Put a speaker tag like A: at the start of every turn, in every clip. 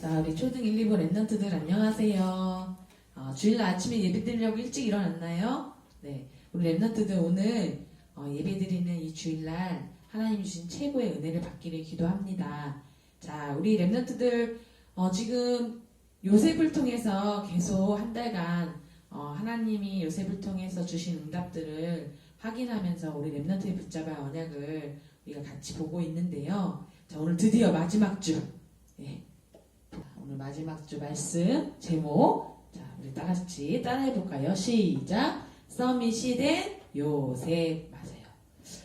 A: 자, 우리 초등 1, 2부 랩런트들 안녕하세요. 어, 주일 아침에 예배 드리려고 일찍 일어났나요? 네. 우리 랩런트들 오늘 어, 예배 드리는 이 주일날 하나님 주신 최고의 은혜를 받기를 기도합니다. 자, 우리 랩런트들 어, 지금 요셉을 통해서 계속 한 달간 어, 하나님이 요셉을 통해서 주신 응답들을 확인하면서 우리 랩런트의 붙잡아 언약을 우리가 같이 보고 있는데요. 자, 오늘 드디어 마지막 주. 예. 오늘 마지막 주 말씀 제목. 자 우리 다 같이 따라해 볼까요? 시작. 서밋이 된 요셉 맞아요.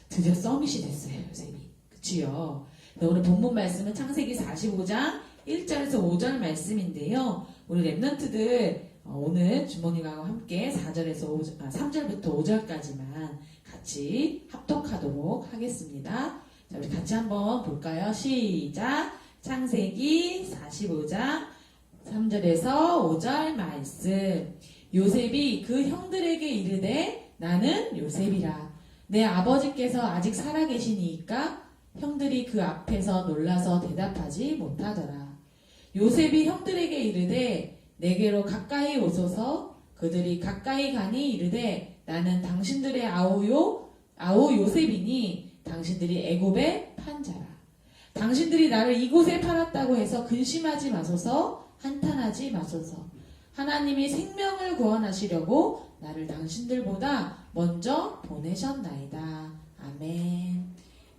A: 드디어 서밋이 됐어요 요셉이. 그치요? 네, 오늘 본문 말씀은 창세기 45장 1절에서 5절 말씀인데요. 우리 랩런트들 어, 오늘 주모님하고 함께 4절에서 5, 아, 3절부터 5절까지만 같이 합독하도록 하겠습니다. 자 우리 같이 한번 볼까요? 시작 창세기 45장 3절에서 5절 말씀. 요셉이 그 형들에게 이르되 나는 요셉이라. 내 아버지께서 아직 살아계시니까 형들이 그 앞에서 놀라서 대답하지 못하더라. 요셉이 형들에게 이르되 내게로 가까이 오소서 그들이 가까이 가니 이르되 나는 당신들의 아우요 아우 요셉이니 당신들이 애굽의 판자라. 당신들이 나를 이곳에 팔았다고 해서 근심하지 마소서 한탄하지 마소서. 하나님이 생명을 구원하시려고 나를 당신들보다 먼저 보내셨나이다. 아멘.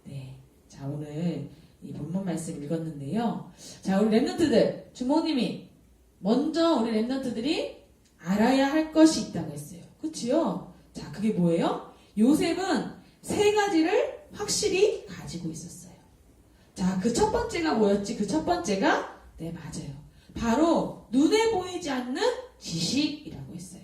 A: 네, 자 오늘 이 본문 말씀 읽었는데요. 자 우리 랩런트들 주모님이 먼저 우리 랩런트들이 알아야 할 것이 있다고 했어요. 그치요? 자 그게 뭐예요? 요셉은 세 가지를 확실히 가지고 있었어요 자, 그 첫 번째가 뭐였지? 그 첫 번째가 네, 맞아요. 바로 눈에 보이지 않는 지식이라고 했어요.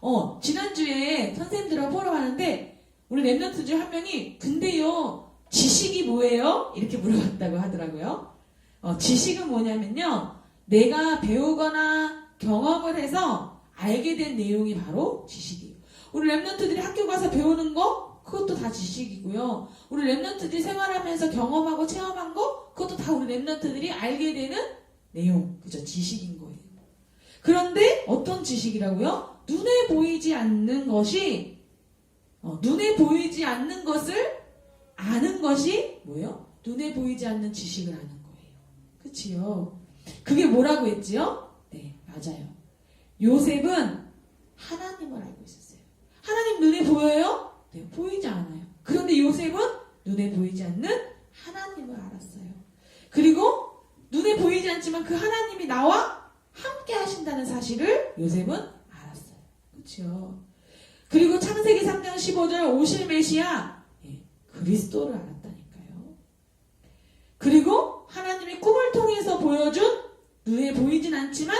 A: 어, 지난주에 선생님들하고 보러 가는데 우리 랩런트 중 한 명이 근데요, 지식이 뭐예요? 이렇게 물어봤다고 하더라고요. 어, 지식은 뭐냐면요. 내가 배우거나 경험을 해서 알게 된 내용이 바로 지식이에요. 우리 랩런트들이 학교 가서 배우는 거 그것도 다 지식이고요. 우리 랩런트들이 생활하면서 경험하고 체험한 거, 그것도 다 우리 랩런트들이 알게 되는 내용, 그죠? 지식인 거예요. 그런데 어떤 지식이라고요? 눈에 보이지 않는 것이, 어, 눈에 보이지 않는 것을 아는 것이 뭐예요? 눈에 보이지 않는 지식을 아는 거예요. 그치요? 그게 뭐라고 했지요? 네, 맞아요. 요셉은 하나님을 알고 있었어요. 하나님 눈에 보여요? 네, 보이지 않아요. 그런데 요셉은 눈에 보이지 않는 하나님을 알았어요. 그리고 눈에 보이지 않지만 그 하나님이 나와 함께 하신다는 사실을 요셉은 알았어요. 그렇죠? 그리고 창세기 3장 15절 오실 메시아 예, 그리스도를 알았다니까요. 그리고 하나님이 꿈을 통해서 보여준 눈에 보이진 않지만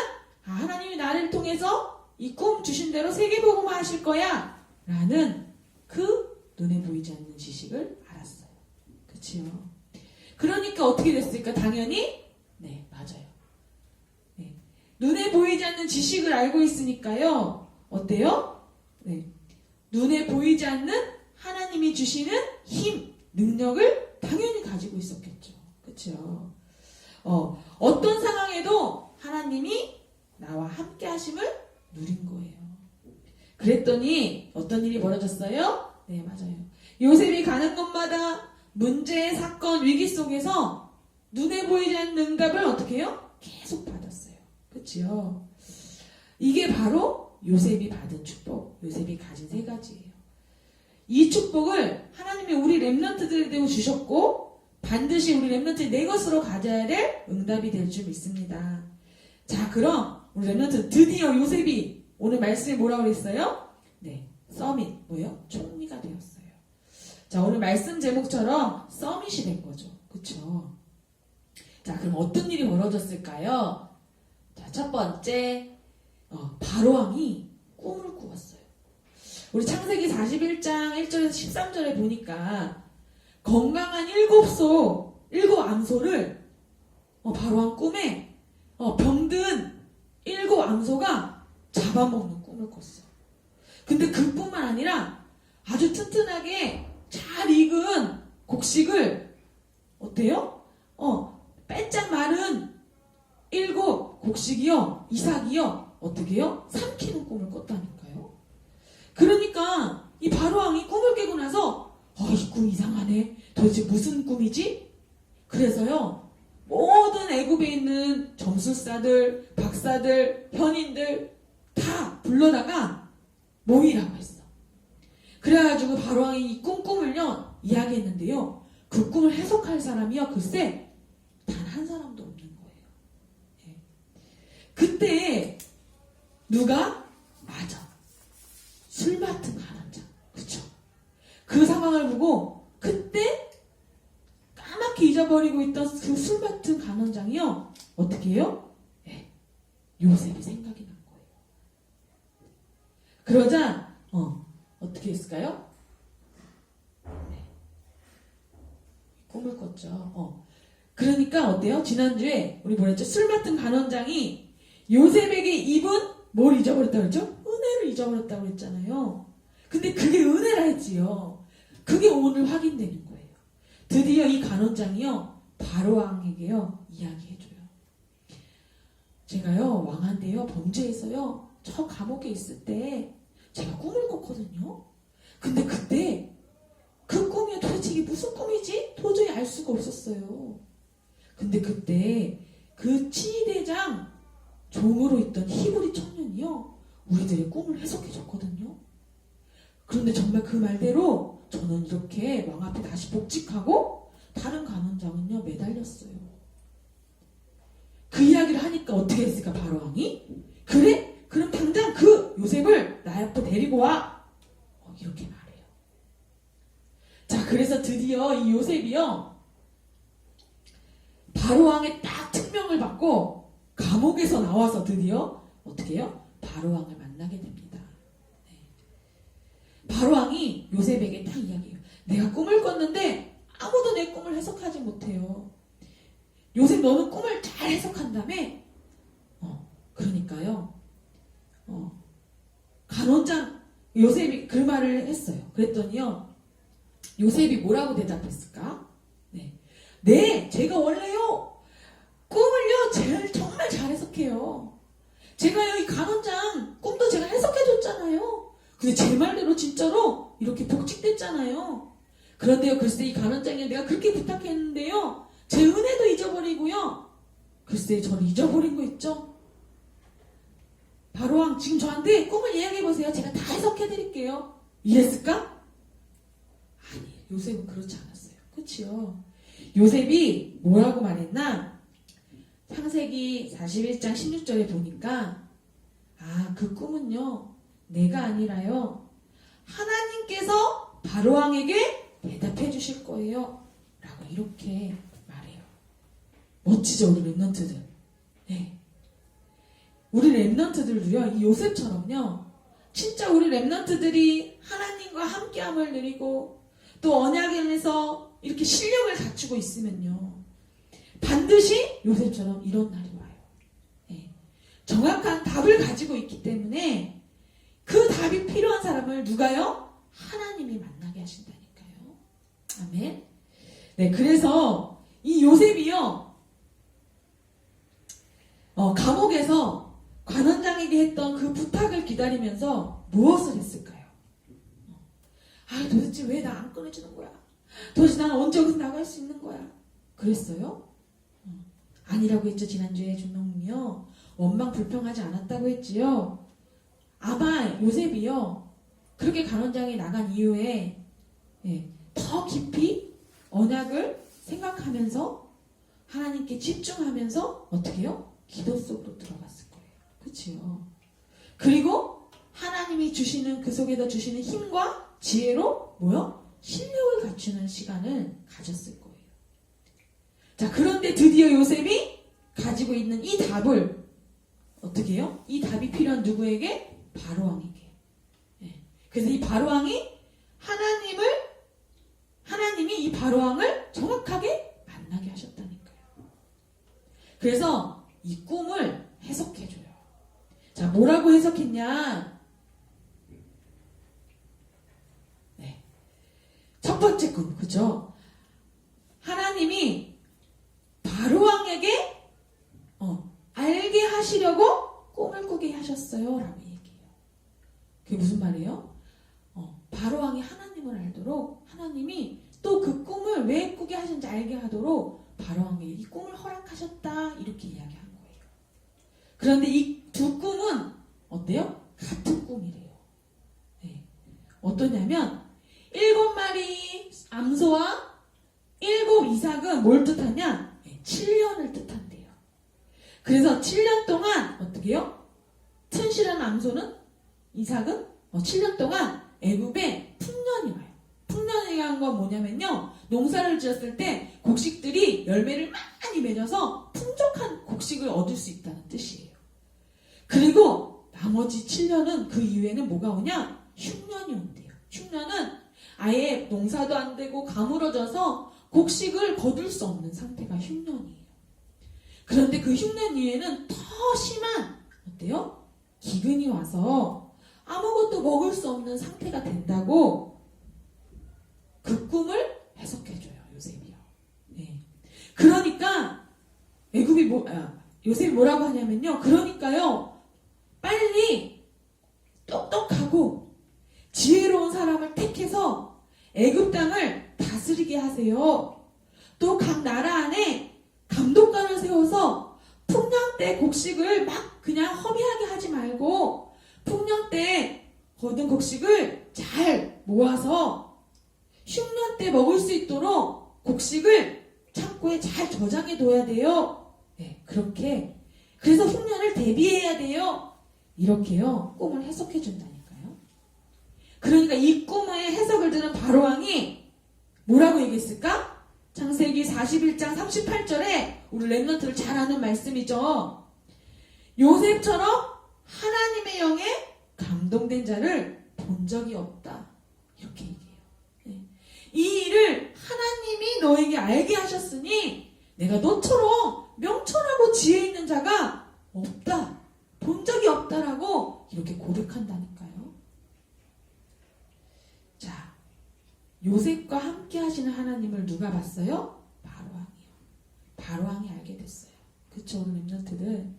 A: 아, 하나님이 나를 통해서 이 꿈 주신 대로 세계복음화 하실 거야 라는 그 눈에 보이지 않는 지식을 알았어요. 그치요? 그러니까 어떻게 됐을까? 당연히, 네, 맞아요. 네. 눈에 보이지 않는 지식을 알고 있으니까요. 어때요? 네. 눈에 보이지 않는 하나님이 주시는 힘, 능력을 당연히 가지고 있었겠죠. 그쵸? 어, 어떤 상황에도 하나님이 나와 함께 하심을 누린 거예요. 그랬더니 어떤 일이 벌어졌어요? 네, 맞아요. 요셉이 가는 곳마다 문제, 사건, 위기 속에서 눈에 보이지 않는 응답을 어떻게 해요? 계속 받았어요. 그치요? 이게 바로 요셉이 받은 축복, 요셉이 가진 세 가지예요. 이 축복을 하나님이 우리 랩런트들에게 주셨고 반드시 우리 랩런트의 내 것으로 가져야 될 응답이 될 줄 믿습니다. 자, 그럼 우리 랩런트 드디어 요셉이 오늘 말씀에 뭐라고 그랬어요? 네, 서밋 뭐예요? 총리가 되었어요. 자, 오늘 말씀 제목처럼 서밋이 된 거죠. 그쵸? 자, 그럼 어떤 일이 벌어졌을까요? 자, 첫 번째, 어, 바로왕이 꿈을 꾸었어요. 우리 창세기 41장 1절에서 13절에 보니까 건강한 일곱 소, 일곱 암소를 어, 바로왕 꿈에 어, 병든 일곱 암소가 잡아먹는 꿈을 꿨어. 근데 그뿐만 아니라 아주 튼튼하게 잘 익은 곡식을 어때요? 어, 빼짝 마른 곡식이요, 이삭이요, 어떻게요? 삼키는 꿈을 꿨다니까요. 그러니까 이 바로왕이 꿈을 깨고 나서 어, 이 꿈 이상하네. 도대체 무슨 꿈이지? 그래서요, 모든 애굽에 있는 점술사들, 박사들, 현인들 다 불러다가 모이라고 했어. 그래가지고 바로왕이 이 꿈 꿈을요 이야기했는데요. 그 꿈을 해석할 사람이요 글쎄 단 한 사람도 없는 거예요. 예. 그때 누가 맞아 술 맡은 간원장 그쵸? 그 상황을 보고 그때 까맣게 잊어버리고 있던 그 술 맡은 간원장이요 어떻게 해요? 예. 요셉이 생각이 난 거예요. 그러자 어 어떻게 했을까요? 네. 꿈을 꿨죠. 어. 그러니까 어때요? 지난주에 우리 뭐랬죠? 술 맡은 간원장이 요셉에게 입은 뭘 잊어버렸다고 그랬죠? 은혜를 잊어버렸다고 그랬잖아요. 근데 그게 은혜라 했지요. 그게 오늘 확인되는 거예요. 드디어 이 간원장이요. 바로왕에게요. 이야기해줘요. 제가요. 왕한테요. 범죄해서요. 저 감옥에 있을 때 제가 꿈을 꿨거든요. 근데 그때 그 꿈이 도대체 이게 무슨 꿈이지? 도저히 알 수가 없었어요. 근데 그때 그 치대장 종으로 있던 히브리 청년이요. 우리들의 꿈을 해석해 줬거든요. 그런데 정말 그 말대로 저는 이렇게 왕 앞에 다시 복직하고 다른 간원장은요 매달렸어요. 그 이야기를 하니까 어떻게 했을까 바로 왕이? 그래? 그럼 당장 그 요셉을 나 앞에 데리고 와. 어, 이렇게 말해요. 자, 그래서 드디어 이 요셉이요. 바로왕의 딱 특명을 받고 감옥에서 나와서 드디어 어떻게 해요? 바로왕을 만나게 됩니다. 네. 바로왕이 요셉에게 딱 이야기해요. 내가 꿈을 꿨는데 아무도 내 꿈을 해석하지 못해요. 요셉 너는 꿈을 잘 해석한다며? 어, 그러니까요. 어, 간원장 요셉이 그 말을 했어요. 그랬더니요. 요셉이 뭐라고 대답했을까? 네. 네, 제가 원래요. 꿈을요, 제일 정말 잘 해석해요. 제가요, 이 간원장 꿈도 제가 해석해 줬잖아요. 근데 제 말대로 진짜로 이렇게 복직됐잖아요. 그런데요, 글쎄 이 간원장이 내가 그렇게 부탁했는데요. 제 은혜도 잊어버리고요. 글쎄 저를 잊어버린 거 있죠? 바로왕 지금 저한테 꿈을 이야기해 보세요. 제가 다 해석해 드릴게요. 이랬을까? 아니, 요셉은 그렇지 않았어요. 그치요? 요셉이 뭐라고 말했나? 창세기 41장 16절에 보니까 아, 그 꿈은요. 내가 아니라요. 하나님께서 바로왕에게 대답해 주실 거예요. 라고 이렇게 말해요. 멋지죠, 우리 랩런트들. 랩런트들도요, 이 요셉처럼요, 진짜 우리 랩런트들이 하나님과 함께함을 누리고, 또 언약에서 이렇게 실력을 갖추고 있으면요, 반드시 요셉처럼 이런 날이 와요. 네. 정확한 답을 가지고 있기 때문에, 그 답이 필요한 사람을 누가요? 하나님이 만나게 하신다니까요. 아멘. 네, 그래서 이 요셉이요, 어, 감옥에서 관원장에게 했던 그 부탁을 기다리면서 무엇을 했을까요? 아, 도대체 왜 나 안 꺼내주는 거야? 도대체 난 언제 여기서 나갈 수 있는 거야? 그랬어요? 어, 아니라고 했죠, 지난주에 준동님이요. 원망 불평하지 않았다고 했지요. 아마 요셉이요, 그렇게 간원장이 나간 이후에, 예, 더 깊이 언약을 생각하면서 하나님께 집중하면서 어떻게 해요? 기도 속으로 들어갔을 거예요. 그치요? 그리고 하나님이 주시는 그 속에다 주시는 힘과 지혜로 뭐요? 실력을 갖추는 시간을 가졌을 거예요. 자, 그런데 드디어 요셉이 가지고 있는 이 답을 어떻게 해요? 이 답이 필요한 누구에게? 바로왕에게. 예. 그래서 이 바로왕이 하나님을 하나님이 이 바로왕을 정확하게 만나게 하셨다니까요. 그래서 이 꿈을 해석해줘요. 자, 뭐라고 해석했냐? 네. 첫 번째 꿈, 그죠? 하나님이 바로왕에게 어, 알게 하시려고 꿈을 꾸게 하셨어요. 라고 얘기해요. 그게 무슨 말이에요? 어, 바로왕이 하나님을 알도록 하나님이 또 그 꿈을 왜 꾸게 하셨는지 알게 하도록 바로왕에게 이 꿈을 허락하셨다. 이렇게 이야기한 거예요. 그런데 이 두 꿈은 어때요? 같은 꿈이래요. 네. 어떠냐면 일곱 마리 암소와 일곱 이삭은 뭘 뜻하냐? 네, 7년을 뜻한대요. 그래서 7년 동안 어떻게 해요? 튼실한 암소는 이삭은 어, 7년 동안 애굽에 풍년이 와요. 풍년이라는 건 뭐냐면요. 농사를 지었을 때 곡식들이 열매를 많이 맺어서 풍족한 곡식을 얻을 수 있다는 뜻이에요. 그리고 나머지 7년은 그 이후에는 뭐가 오냐? 흉년이 온대요. 흉년은 아예 농사도 안 되고 가물어져서 곡식을 거둘 수 없는 상태가 흉년이에요. 그런데 그 흉년 이후에는 더 심한 어때요? 기근이 와서 아무것도 먹을 수 없는 상태가 된다고 그 꿈을 해석해줘요 요셉이요. 네. 그러니까 애굽이 뭐 아, 요셉이 뭐라고 하냐면요. 그러니까요 빨리 똑똑하고 지혜로운 사람을 택해서 애굽 땅을 다스리게 하세요. 또 각 나라 안에 감독관을 세워서 풍년 때 곡식을 막 그냥 허비하게 하지 말고 풍년 때 거둔 곡식을 잘 모아서 흉년 때 먹을 수 있도록 곡식을 창고에 잘 저장해 둬야 돼요. 네, 그렇게. 그래서 흉년을 대비해야 돼요. 이렇게요, 꿈을 해석해 준다니까요. 그러니까 이 꿈의 해석을 듣는 바로왕이 뭐라고 얘기했을까? 창세기 41장 38절에 우리 랩너트를 잘 아는 말씀이죠. 요셉처럼 하나님의 영에 감동된 자를 본 적이 없다. 이렇게 얘기해요. 네. 이 일을 하나님이 너에게 알게 하셨으니 내가 너처럼 명철하고 지혜 있는 자가 없다. 본 적이 없다라고 이렇게 고백한다니까요. 자, 요셉과 함께 하시는 하나님을 누가 봤어요? 바로왕이요. 바로왕이 알게 됐어요. 그쵸, 우리 랩런트들.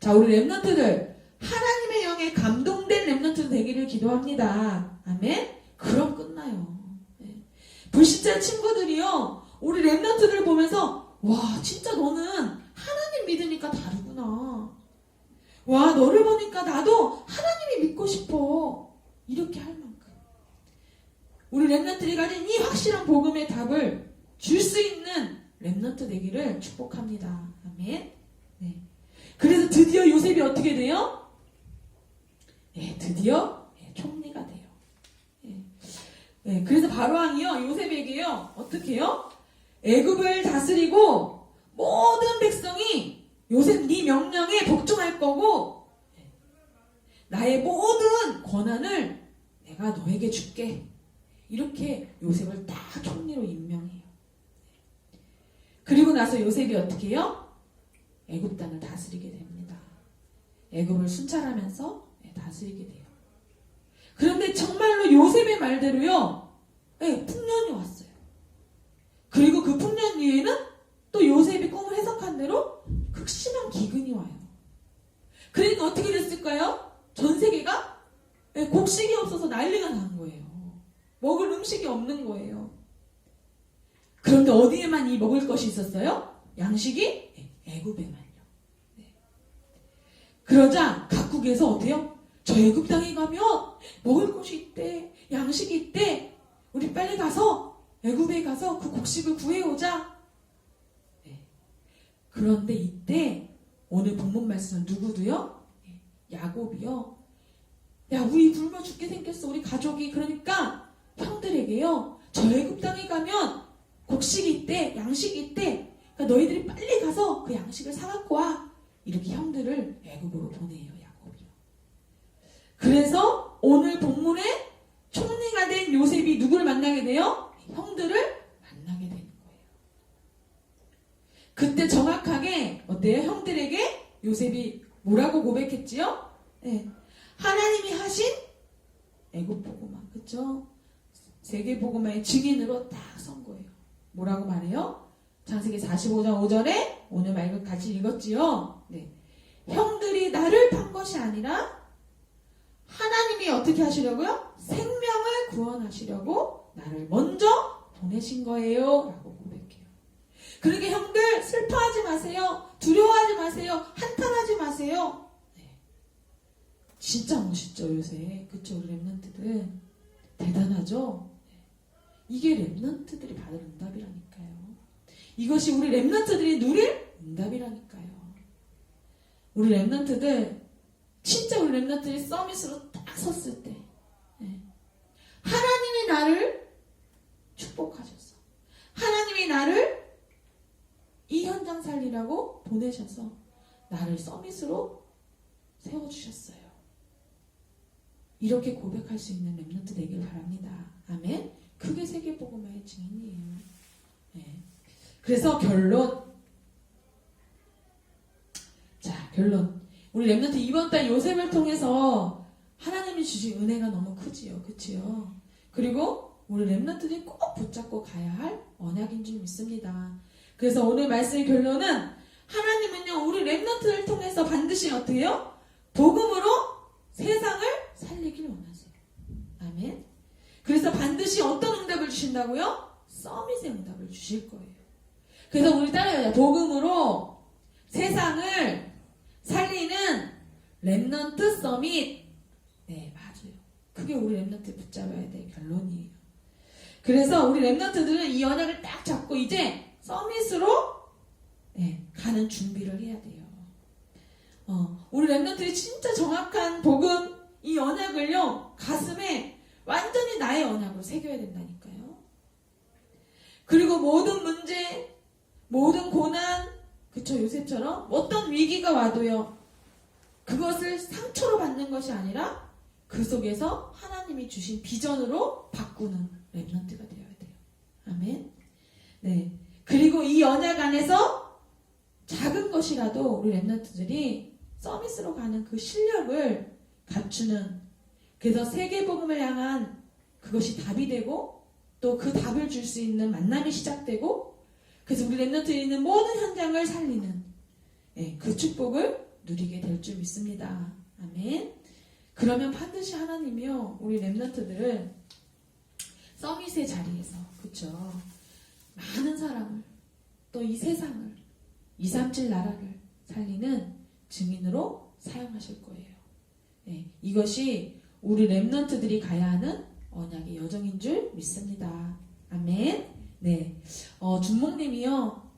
A: 자, 우리 랩런트들. 하나님의 영에 감동된 랩런트 되기를 기도합니다. 아멘? 그럼 끝나요. 네. 불신자 친구들이요. 우리 랩런트들을 보면서 와, 진짜 너는 하나님 믿으니까 다르구나. 와, 너를 보니까 나도 하나님이 믿고 싶어. 이렇게 할 만큼. 우리 랩런트들이 가진 이 확실한 복음의 답을 줄 수 있는 랩런트 되기를 축복합니다. 아멘. 네. 그래서 드디어 요셉이 어떻게 돼요? 네, 드디어 네, 총리가 돼요. 네. 네, 그래서 바로왕이요 요셉에게요 어떻게 해요? 애굽을 다스리고 모든 백성이 요셉 네 명령에 복종할 거고 네, 나의 모든 권한을 내가 너에게 줄게. 이렇게 요셉을 딱 총리로 임명해요. 그리고 나서 요셉이 어떻게 해요? 애굽 땅을 다스리게 됩니다. 애굽을 순찰하면서 네, 다스리게 돼요. 그런데 정말로 요셉의 말대로요, 네, 풍년이 왔어요. 그리고 그 풍년 이후에는 또 요셉이 꿈을 해석한 대로 극심한 기근이 와요. 그러니까 어떻게 됐을까요? 전 세계가 네, 곡식이 없어서 난리가 난 거예요. 먹을 음식이 없는 거예요. 그런데 어디에만 이 먹을 것이 있었어요? 양식이 네, 애굽에만요. 네. 그러자 각국에서 어때요? 저 애굽 땅에 가면 먹을 것이 있대, 양식이 있대. 우리 빨리 가서 애굽에 가서 그 곡식을 구해오자. 네. 그런데 이때 오늘 본문 말씀은 누구도요? 네, 야곱이요. 야, 우리 굶어 죽게 생겼어. 우리 가족이 그러니까 형들에게요. 저 애굽 땅에 가면 곡식이 있대, 양식이 있대. 그러니까 너희들이 빨리 가서 그 양식을 사갖고 와. 이렇게 형들을 애굽으로 보내요, 야곱이요. 그래서 오늘 본문에 총리가 된 요셉이 누구를 만나게 돼요? 형들을 만나게 되는 거예요. 그때 정확하게 어때요? 형들에게 요셉이 뭐라고 고백했지요? 네. 하나님이 하신 애굽 보고만 그죠? 세계 보고만의 증인으로 딱 선 거예요. 뭐라고 말해요? 창세기 45장 5절에 오늘 말을 같이 읽었지요. 네. 형들이 나를 판 것이 아니라 하나님이 어떻게 하시려고요? 생명을 구원하시려고 나를 먼저 보내신 거예요. 라고. 그러게 형들 슬퍼하지 마세요. 두려워하지 마세요. 한탄하지 마세요. 네. 진짜 멋있죠 요새. 그쵸 우리 랩런트들. 대단하죠? 네. 이게 랩런트들이 받을 응답이라니까요. 이것이 우리 랩런트들이 누릴 응답이라니까요. 우리 랩런트들 진짜 우리 랩런트들이 서밋으로 딱 섰을 때 네. 하나님이 나를 축복하셨어. 하나님이 나를 이 현장 살리라고 보내셔서 나를 서밋으로 세워주셨어요. 이렇게 고백할 수 있는 랩런트 되길 바랍니다. 아멘. 그게 세계복음의 증인이에요. 네. 그래서 결론. 자, 결론. 우리 랩런트 이번 달 요셉을 통해서 하나님이 주신 은혜가 너무 크지요. 그치요? 그리고 우리 랩런트들이 꼭 붙잡고 가야 할 언약인 줄 믿습니다. 그래서 오늘 말씀의 결론은 하나님은요, 우리 랩런트를 통해서 반드시 어떻게 해요? 복음으로 세상을 살리길 원하세요. 아멘. 그래서 반드시 어떤 응답을 주신다고요? 서밋의 응답을 주실 거예요. 그래서 우리 따라해요. 복음으로 세상을 살리는 랩넌트 서밋. 네, 맞아요. 그게 우리 랩넌트 붙잡아야 될 결론이에요. 그래서 우리 랩넌트들은 이 언약을 딱 잡고 이제 서밋으로 네, 가는 준비를 해야 돼요. 어, 우리 랩넌트들이 진짜 정확한 복음, 이 언약을요, 가슴에 완전히 나의 언약으로 새겨야 된다니까요. 그리고 모든 문제, 모든 고난, 그쵸, 요셉처럼 어떤 위기가 와도요, 그것을 상처로 받는 것이 아니라 그 속에서 하나님이 주신 비전으로 바꾸는 랩런트가 되어야 돼요. 아멘. 네. 그리고 이 언약 안에서 작은 것이라도 우리 랩런트들이 서밋으로 가는 그 실력을 갖추는 그래서 세계복음을 향한 그것이 답이 되고 또 그 답을 줄 수 있는 만남이 시작되고 그래서 우리 랩런트에 있는 모든 현장을 살리는 예, 그 축복을 누리게 될 줄 믿습니다. 아멘. 그러면 반드시 하나님이요 우리 랩런트들을 서밋의 자리에서 그쵸 많은 사람을 또 이 세상을 237 나라를 살리는 증인으로 사용하실 거예요. 예, 이것이 우리 랩런트들이 가야 하는 언약의 여정인 줄 믿습니다. 아멘. 네, 어, 준목님이요.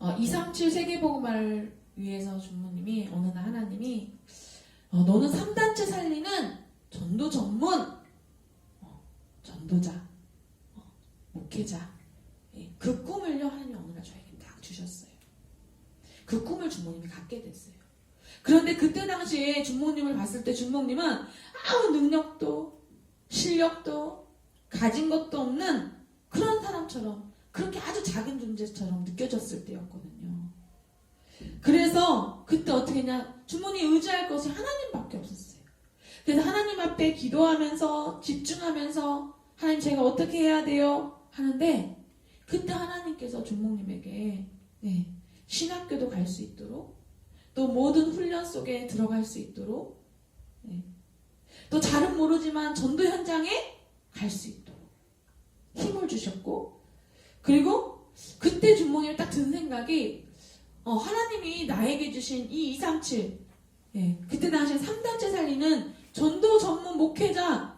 A: 어, 237 세계복음화를 위해서 준목님이 어느 날 하나님이 어, 너는 3단체 살리는 전도 전문 어, 전도자 어, 목회자 예, 그 꿈을요 하나님이 어느 날 저에게 딱 주셨어요. 그 꿈을 주모님이 갖게 됐어요. 그런데 그때 당시에 주모님을 봤을 때 주모님은 아무 능력도 실력도 가진 것도 없는 그런 사람처럼 그렇게 아주 작은 존재처럼 느껴졌을 때였거든요. 그래서 그때 어떻게 했냐 주모님 의지할 것이 하나님밖에 없었어요. 그래서 하나님 앞에 기도하면서 집중하면서 하나님 제가 어떻게 해야 돼요? 하는데 그때 하나님께서 주목님에게 네, 신학교도 갈 수 있도록 또 모든 훈련 속에 들어갈 수 있도록 네, 또 잘은 모르지만 전도 현장에 갈 수 있도록 힘을 주셨고 그리고 그때 주목님이 딱 든 생각이 어, 하나님이 나에게 주신 이 237 예, 그때 당시에 3단체 살리는 전도 전문 목회자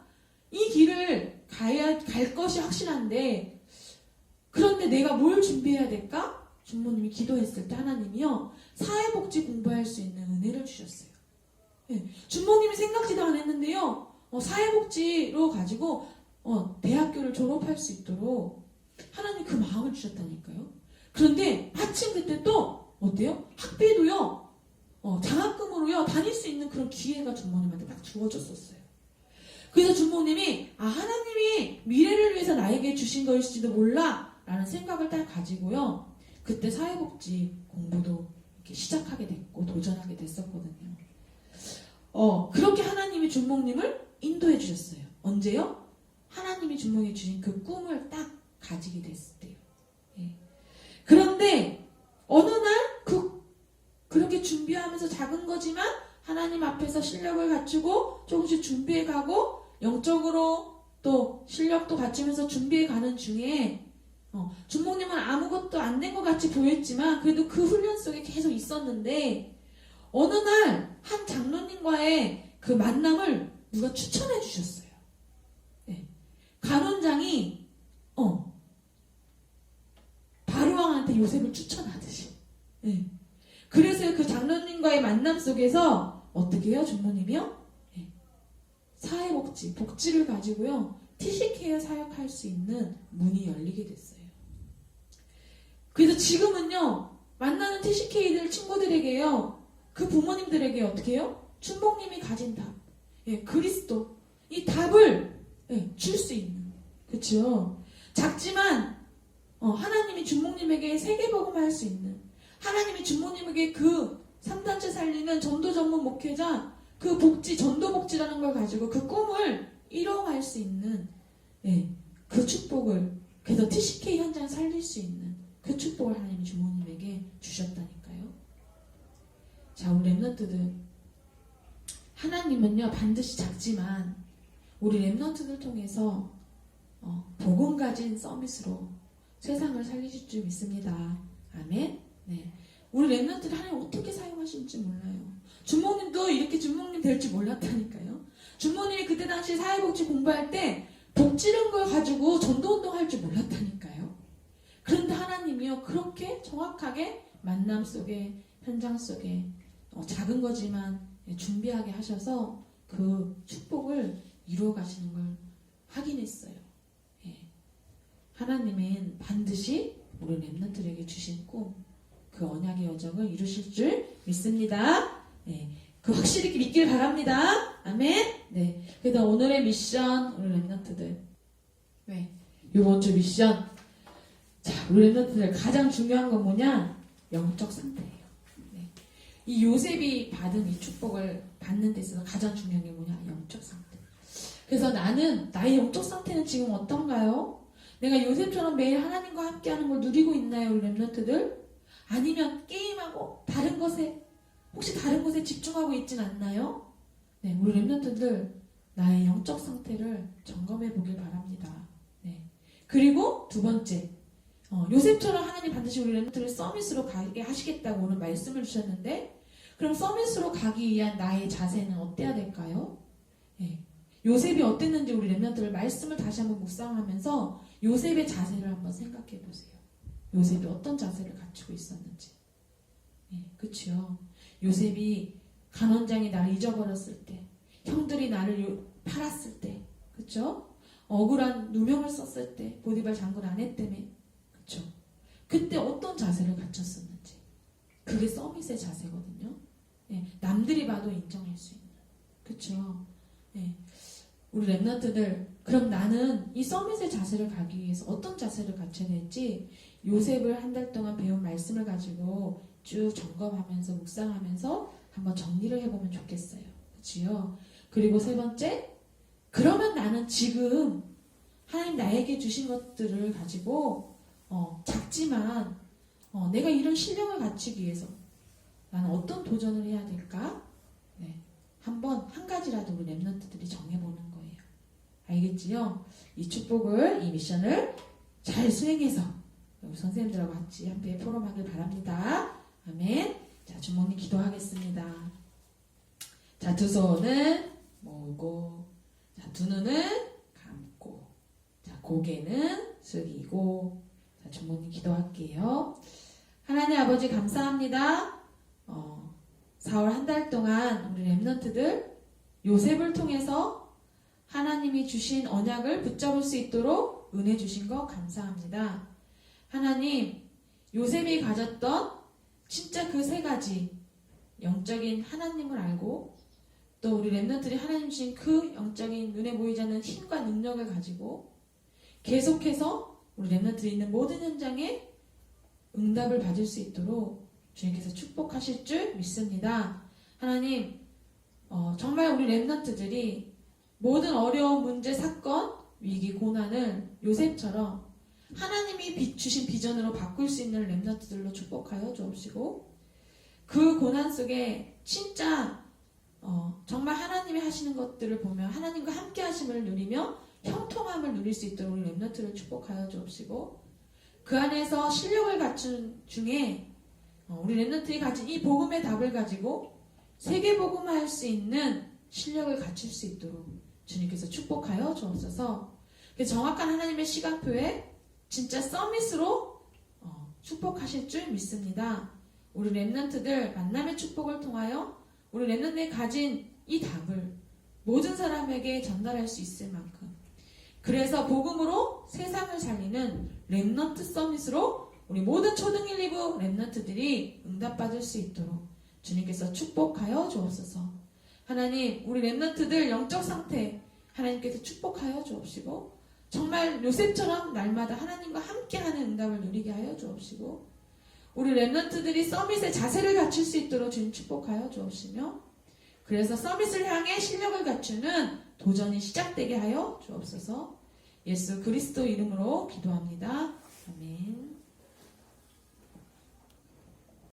A: 이 길을 가야 갈 것이 확실한데 그런데 내가 뭘 준비해야 될까? 주모님이 기도했을 때 하나님이요 사회복지 공부할 수 있는 은혜를 주셨어요. 예, 주모님이 생각지도 않았는데요 어, 사회복지로 가지고 어, 대학교를 졸업할 수 있도록 하나님 그 마음을 주셨다니까요. 그런데 마침 그때 또 어때요? 학비도요 어, 장학금으로요 다닐 수 있는 그런 기회가 주모님한테 딱 주어졌었어요. 그래서 주모님이 아 하나님이 미래를 위해서 나에게 주신 것일지도 몰라 라는 생각을 딱 가지고요. 그때 사회복지 공부도 이렇게 시작하게 됐고 도전하게 됐었거든요. 어, 그렇게 하나님이 준목님을 인도해 주셨어요. 언제요? 하나님이 준목에 주신 그 꿈을 딱 가지게 됐을 때요. 예. 그런데 어느 날 그, 그렇게 준비하면서 작은 거지만 하나님 앞에서 실력을 갖추고 조금씩 준비해 가고 영적으로 또 실력도 갖추면서 준비해 가는 중에 어, 주모님은 아무것도 안 된 것 같이 보였지만 그래도 그 훈련 속에 계속 있었는데 어느 날 한 장로님과의 그 만남을 누가 추천해 주셨어요. 네. 간원장이 어 바로왕한테 요셉을 추천하듯이. 네. 그래서 그 장로님과의 만남 속에서 어떻게 해요, 주모님이요? 네. 사회복지, 복지를 가지고요, 티시케어 사역할 수 있는 문이 열리게 됐어요. 그래서 지금은요, 만나는 티시케이들 친구들에게요, 그 부모님들에게 어떻게 해요? 춘복님이 가진 답, 예, 그리스도, 이 답을 예, 줄수 있는, 그쵸? 작지만, 어, 하나님이 준목님에게 세계복음할 수 있는, 하나님이 준목님에게 그 3단체 살리는 전도 전문 목회자, 그 복지, 전도 복지라는 걸 가지고 그 꿈을 이뤄갈 수 있는, 예, 그 축복을, 그래서 TCK 현장 살릴 수 있는 그 축복을 하나님이 주모님에게 주셨다니까요. 자, 우리 랩런트들. 하나님은요, 반드시 작지만, 우리 랩런트들 통해서, 어, 복음 가진 서밋으로 세상을 살리실 줄 믿습니다. 아멘? 네. 우리 랩런트를 하나님 어떻게 사용하실지 몰라요. 주모님도 이렇게 주모님 될 줄 몰랐다니까요. 주모님이 그때 당시 사회복지 공부할 때, 복지른 걸 가지고 전도운동 할 줄 몰랐다니까요. 그런데 하나님이요, 그렇게 정확하게 만남 속에, 현장 속에, 어, 작은 거지만 준비하게 하셔서 그 축복을 이루어 가시는 걸 확인했어요. 예. 하나님은 반드시 우리 랩런트에게 주신 꿈, 그 언약의 여정을 이루실 줄 믿습니다. 예. 그 확실히 믿길 바랍니다. 아멘. 네. 그래서 오늘의 미션 우리 랩런트들. 네. 이번 주 미션. 자, 우리 랩런트들 가장 중요한 건 뭐냐? 영적 상태예요. 네. 이 요셉이 받은 이 축복을 받는 데 있어서 가장 중요한 게 뭐냐? 영적 상태. 그래서 나는 나의 영적 상태는 지금 어떤가요? 내가 요셉처럼 매일 하나님과 함께하는 걸 누리고 있나요, 우리 랩런트들? 아니면 게임하고 다른 것에 혹시 다른 것에 집중하고 있진 않나요? 네, 우리 랩런트들 나의 영적 상태를 점검해 보길 바랍니다. 네. 그리고 두 번째, 어, 요셉처럼 하나님 반드시 우리 랩런트를 서밋으로 가게 하시겠다고 오늘 말씀을 주셨는데, 그럼 서밋으로 가기 위한 나의 자세는 어때야 될까요? 네. 요셉이 어땠는지 우리 랩런트를 말씀을 다시 한번 묵상하면서 요셉의 자세를 한번 생각해 보세요. 요셉이 어떤 자세를 갖추고 있었는지. 네, 그렇죠. 요셉이 간원장이 나를 잊어버렸을 때, 형들이 나를 요- 팔았을 때, 그쵸? 억울한 누명을 썼을 때, 보디발 장군 아내 때문에, 그쵸? 그때 어떤 자세를 갖췄었는지. 그게 서밋의 자세거든요. 예, 남들이 봐도 인정할 수 있는. 그쵸? 예, 우리 랩런트들, 그럼 나는 이 서밋의 자세를 가기 위해서 어떤 자세를 갖춰야 될지, 요셉을 한 달 동안 배운 말씀을 가지고 쭉 점검하면서 묵상하면서 한번 정리를 해보면 좋겠어요. 그치요? 그리고 세 번째, 그러면 나는 지금 하나님 나에게 주신 것들을 가지고 어, 작지만 어, 내가 이런 실력을 갖추기 위해서 나는 어떤 도전을 해야 될까? 네. 한번 한 가지라도 우리 랩런트들이 정해보는 거예요. 알겠지요? 이 축복을, 이 미션을 잘 수행해서 우리 선생님들하고 같이 함께 포럼하길 바랍니다. 아멘. 자, 주모님 기도하겠습니다. 자, 두 손은 모으고, 자, 두 눈은 감고, 자, 고개는 숙이고, 자, 주모님 기도할게요. 하나님 아버지 감사합니다. 어, 4월 한 달 동안 우리 랩런트들 요셉을 통해서 하나님이 주신 언약을 붙잡을 수 있도록 은혜 주신 거 감사합니다. 하나님, 요셉이 가졌던 진짜 그 세 가지 영적인 하나님을 알고 또 우리 랩런트들이 하나님 주신 그 영적인 눈에 보이지 않는 힘과 능력을 가지고 계속해서 우리 랩런트들이 있는 모든 현장에 응답을 받을 수 있도록 주님께서 축복하실 줄 믿습니다. 하나님, 어, 정말 우리 랩런트들이 모든 어려운 문제, 사건, 위기, 고난을 요셉처럼 하나님이 비- 주신 비전으로 바꿀 수 있는 랩런트들로 축복하여 주옵시고 그그 고난 속에 진짜 어, 정말 하나님이 하시는 것들을 보며 하나님과 함께 하심을 누리며 형통함을 누릴 수 있도록 랩너트를 축복하여 주옵시고 그 안에서 실력을 갖춘 중에 어, 우리 랩너트이 가진 이 복음의 답을 가지고 세계 복음화할 수 있는 실력을 갖출 수 있도록 주님께서 축복하여 주옵소서. 그 정확한 하나님의 시간표에 진짜 서밋으로 어, 축복하실 줄 믿습니다. 우리 랩런트들 만남의 축복을 통하여 우리 랩런트에 가진 이 답을 모든 사람에게 전달할 수 있을 만큼 그래서 복음으로 세상을 살리는 랩런트 서밋으로 우리 모든 초등 1, 2부 랩런트들이 응답받을 수 있도록 주님께서 축복하여 주옵소서. 하나님, 우리 랩런트들 영적 상태 하나님께서 축복하여 주옵시고 정말 요셉처럼 날마다 하나님과 함께하는 응답을 누리게 하여 주옵시고 우리 랩런트들이 서밋의 자세를 갖출 수 있도록 주님 축복하여 주옵시며 그래서 서밋을 향해 실력을 갖추는 도전이 시작되게 하여 주옵소서 예수 그리스도 이름으로 기도합니다.